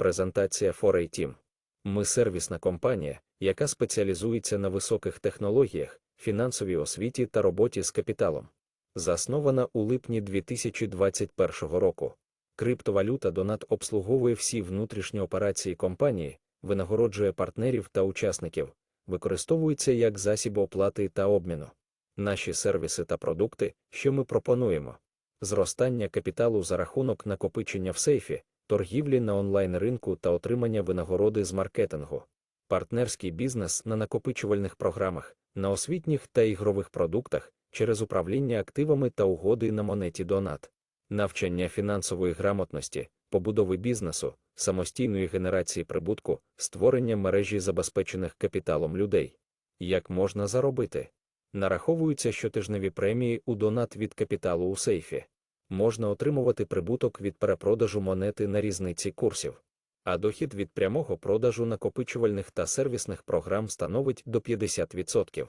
Презентація 4A Ми сервісна компанія, яка спеціалізується на високих технологіях, фінансовій освіті та роботі з капіталом. Заснована у липні 2021 року. Криптовалюта Донат обслуговує всі внутрішні операції компанії, винагороджує партнерів та учасників, використовується як засіб оплати та обміну. Наші сервіси та продукти, що ми пропонуємо: зростання капіталу за рахунок накопичення в сейфі, торгівлі на онлайн-ринку та отримання винагороди з маркетингу, партнерський бізнес на накопичувальних програмах, на освітніх та ігрових продуктах через управління активами та угоди на монеті Донат, навчання фінансової грамотності, побудови бізнесу, самостійної генерації прибутку, створення мережі забезпечених капіталом людей. Як можна заробити? Нараховуються щотижневі премії у донат від капіталу у сейфі. Можна отримувати прибуток від перепродажу монети на різниці курсів, а дохід від прямого продажу накопичувальних та сервісних програм становить до 50%.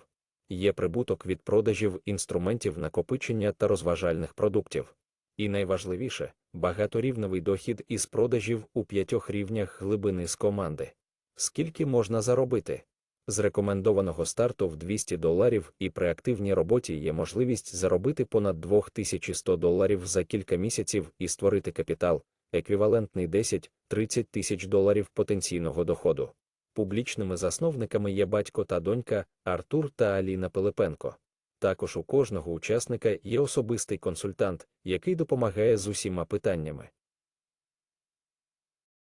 Є прибуток від продажів інструментів накопичення та розважальних продуктів. І найважливіше багаторівневий дохід із продажів у п'ятьох рівнях глибини з команди. Скільки можна заробити? З рекомендованого старту в 200 доларів і при активній роботі є можливість заробити понад 2100 доларів за кілька місяців і створити капітал, еквівалентний 10-30 тисяч доларів потенційного доходу. Публічними засновниками є батько та донька Артур та Аліна Пилипенко. Також у кожного учасника є особистий консультант, який допомагає з усіма питаннями.